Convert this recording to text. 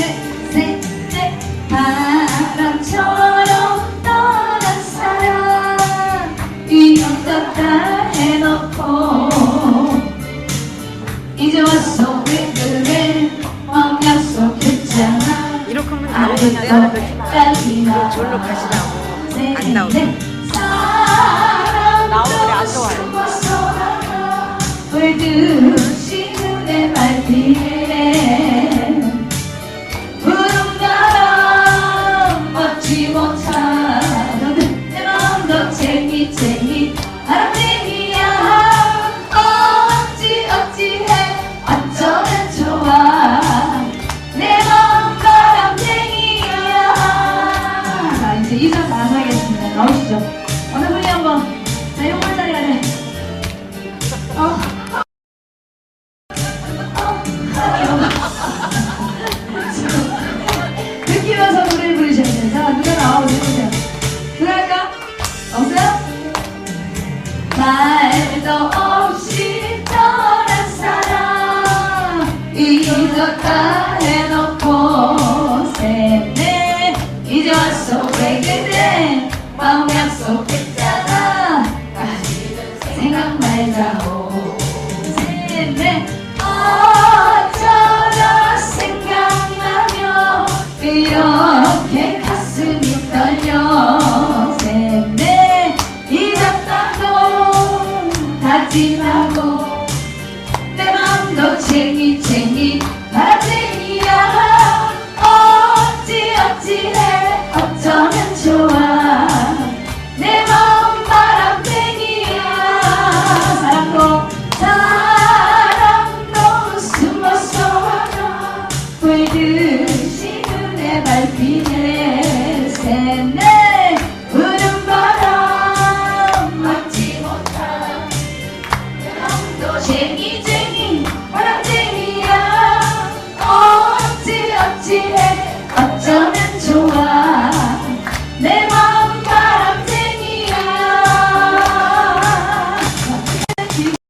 둘셋넷 바람처럼 떠난 사람 이었다 해놓고 이제 와서 왜 그래? 마음 약속했잖아. 이렇게 하면 나오는데. 딸기나. 절로 가시라고. 안 나오네 자 이제 이사 다 하겠습니다 나오시죠 어느 분이 한번 자 이런 자리 가네 어. 느끼면서 노래를 부르셔야 돼요. 자, 누가 나와보세요. 누가 할까? 없어요? 말도 없이 떠난 사람 잊었다 마음 약속했잖아 생각 말자고 셋넷 어쩌다 생각나며 이렇게 가슴이 떨려 셋넷 잊었다고 다짐하고 내 맘도 챙이 챙이 peace.